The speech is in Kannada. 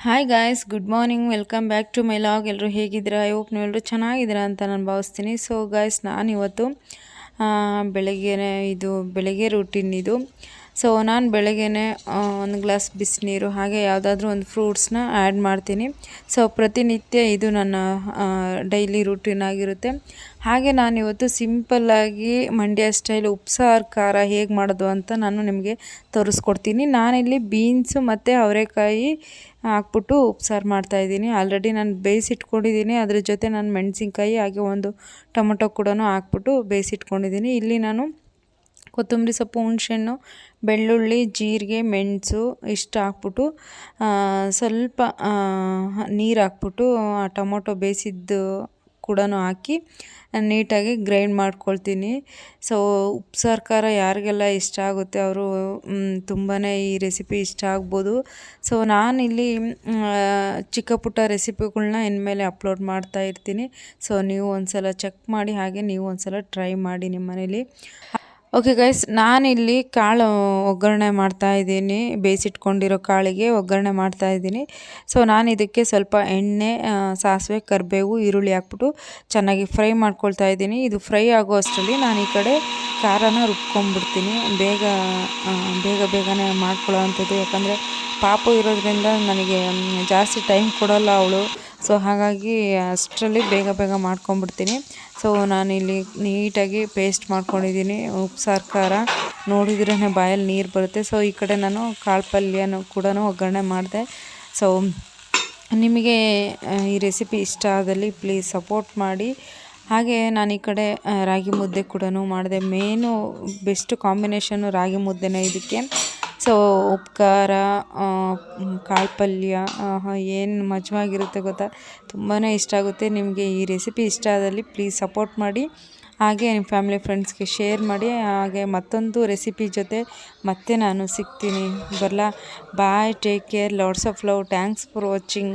Hi guys good morning welcome back to my vlog ಎಲ್ಲರೂ ಹೇಗಿದ್ದೀರಾ? ಐ ಹೋಪ್ ನೀವೆಲ್ಲರೂ ಚೆನ್ನಾಗಿದ್ದೀರಾ ಅಂತ ನಾನು ಭಾವಿಸ್ತೀನಿ. ಸೊ ಗಾಯ್ಸ್ ನಾನು ಇವತ್ತು ಆ, ಬೆಳಗ್ಗೆನೇ ಇದು ಬೆಳಗ್ಗೆ ರೂಟೀನ್ ಇದು. ಸೊ ನಾನು ಬೆಳಗ್ಗೆ ಒಂದು ಗ್ಲಾಸ್ ಬಿಸಿನೀರು, ಹಾಗೆ ಯಾವುದಾದ್ರೂ ಒಂದು ಫ್ರೂಟ್ಸ್ನ ಆ್ಯಡ್ ಮಾಡ್ತೀನಿ. ಸೊ ಪ್ರತಿನಿತ್ಯ ಇದು ನನ್ನ ಡೈಲಿ ರೂಟೀನ್ ಆಗಿರುತ್ತೆ. ಹಾಗೆ ನಾನು ಇವತ್ತು ಸಿಂಪಲ್ಲಾಗಿ ಮಂಡ್ಯ ಸ್ಟೈಲ್ ಉಪ್ಸಾರು ಖಾರ ಹೇಗೆ ಮಾಡೋದು ಅಂತ ನಾನು ನಿಮಗೆ ತೋರಿಸ್ಕೊಡ್ತೀನಿ. ನಾನಿಲ್ಲಿ ಬೀನ್ಸು ಮತ್ತು ಅವರೆಕಾಯಿ ಹಾಕ್ಬಿಟ್ಟು ಉಪ್ಸಾರು ಮಾಡ್ತಾಯಿದ್ದೀನಿ ಆಲ್ರೆಡಿ ನಾನು ಬೇಯಿಸಿಟ್ಕೊಂಡಿದ್ದೀನಿ. ಅದ್ರ ಜೊತೆ ನಾನು ಮೆಣಸಿನ್ಕಾಯಿ ಹಾಗೆ ಒಂದು ಟೊಮೊಟೊ ಕೂಡ ಹಾಕ್ಬಿಟ್ಟು ಬೇಯಿಸಿಟ್ಕೊಂಡಿದ್ದೀನಿ. ಇಲ್ಲಿ ನಾನು ಕೊತ್ತಂಬರಿ ಸೊಪ್ಪು, ಹುಣಸೆಹಣ್ಣು, ಬೆಳ್ಳುಳ್ಳಿ, ಜೀರಿಗೆ, ಮೆಣಸು ಇಷ್ಟು ಹಾಕ್ಬಿಟ್ಟು ಸ್ವಲ್ಪ ನೀರು ಹಾಕ್ಬಿಟ್ಟು, ಆ ಟೊಮೊಟೊ ಬೇಯಿಸಿದ್ದು ಕೂಡ ಹಾಕಿ ನೀಟಾಗಿ ಗ್ರೈಂಡ್ ಮಾಡ್ಕೊಳ್ತೀನಿ. ಸೊ ಉಪ್ಸಾರು ಖಾರ ಯಾರಿಗೆಲ್ಲ ಇಷ್ಟ ಆಗುತ್ತೆ ಅವರು ತುಂಬಾ ಈ ರೆಸಿಪಿ ಇಷ್ಟ ಆಗ್ಬೋದು. ಸೊ ನಾನಿಲ್ಲಿ ಚಿಕ್ಕ ಪುಟ್ಟ ರೆಸಿಪಿಗಳನ್ನ ಇನ್ಮೇಲೆ ಅಪ್ಲೋಡ್ ಮಾಡ್ತಾ ಇರ್ತೀನಿ. ಸೊ ನೀವು ಒಂದು ಸಲ ಚೆಕ್ ಮಾಡಿ, ಹಾಗೆ ನೀವು ಒಂದು ಸಲ ಟ್ರೈ ಮಾಡಿ ನಿಮ್ಮ ಮನೇಲಿ. ಓಕೆ ಗೈಸ್ ನಾನಿಲ್ಲಿ ಕಾಳು ಒಗ್ಗರಣೆ ಮಾಡ್ತಾ ಇದ್ದೀನಿ. ಬೇಯಿಸಿಟ್ಕೊಂಡಿರೋ ಕಾಳಿಗೆ ಒಗ್ಗರಣೆ ಮಾಡ್ತಾ ಇದ್ದೀನಿ. ಸೊ ನಾನು ಇದಕ್ಕೆ ಸ್ವಲ್ಪ ಎಣ್ಣೆ ಸಾಸಿವೆ, ಕರಿಬೇವು, ಈರುಳ್ಳಿ ಹಾಕ್ಬಿಟ್ಟು ಚೆನ್ನಾಗಿ ಫ್ರೈ ಮಾಡ್ಕೊಳ್ತಾ ಇದ್ದೀನಿ. ಇದು ಫ್ರೈ ಆಗೋ ಅಷ್ಟರಲ್ಲಿ ನಾನು ಈ ಕಡೆ ಖಾರನ ರುಬ್ಕೊಂಡ್ಬಿಡ್ತೀನಿ ಬೇಗ ಬೇಗ ಬೇಗನೆ ಮಾಡ್ಕೊಳ್ಳೋ ಅಂಥದ್ದು. ಯಾಕಂದರೆ ಪಾಪು ಇರೋದ್ರಿಂದ ನನಗೆ ಜಾಸ್ತಿ ಟೈಮ್ ಕೊಡೋಲ್ಲ ಅವಳು. ಸೊ ಹಾಗಾಗಿ ಅಷ್ಟರಲ್ಲಿ ಬೇಗ ಬೇಗ ಮಾಡ್ಕೊಂಬಿಡ್ತೀನಿ ಸೊ ನಾನಿಲ್ಲಿ ನೀಟಾಗಿ ಪೇಸ್ಟ್ ಮಾಡ್ಕೊಂಡಿದ್ದೀನಿ ಉಪ್ಸಾರು ಖಾರ ನೋಡಿದ್ರೇ ಬಾಯಲ್ಲಿ ನೀರು ಬರುತ್ತೆ. ಸೊ ಈ ಕಡೆ ನಾನು ಕಾಳು ಪಲ್ಯನೂ ಕೂಡ ಒಗ್ಗರಣೆ ಮಾಡಿದೆ. ಸೊ ನಿಮಗೆ ಈ ರೆಸಿಪಿ ಇಷ್ಟ ಆದಲ್ಲಿ ಪ್ಲೀಸ್ ಸಪೋರ್ಟ್ ಮಾಡಿ. ಹಾಗೆ ನಾನು ಈ ಕಡೆ ರಾಗಿ ಮುದ್ದೆ ಕೂಡ ಮಾಡಿದೆ. ಮೇನು ಬೆಸ್ಟ್ ಕಾಂಬಿನೇಷನ್ನು ರಾಗಿ ಮುದ್ದೆನೇ ಇದಕ್ಕೆ. ಸೊ ಉಪ್ಪು ಖಾರ ಕಾಳು ಪಲ್ಯ ಏನು ಮಜವಾಗಿರುತ್ತೆ ಗೊತ್ತಾ? ತುಂಬಾ ಇಷ್ಟ ಆಗುತ್ತೆ. ನಿಮಗೆ ಈ ರೆಸಿಪಿ ಇಷ್ಟ ಆದಲ್ಲಿ ಪ್ಲೀಸ್ ಸಪೋರ್ಟ್ ಮಾಡಿ. ಹಾಗೆ ನಿಮ್ಮ ಫ್ಯಾಮಿಲಿ ಫ್ರೆಂಡ್ಸ್ಗೆ ಶೇರ್ ಮಾಡಿ. ಹಾಗೆ ಮತ್ತೊಂದು ರೆಸಿಪಿ ಜೊತೆ ಮತ್ತೆ ನಾನು ಸಿಗ್ತೀನಿ. ಬರಲಾ? Bye take care lots of love thanks for watching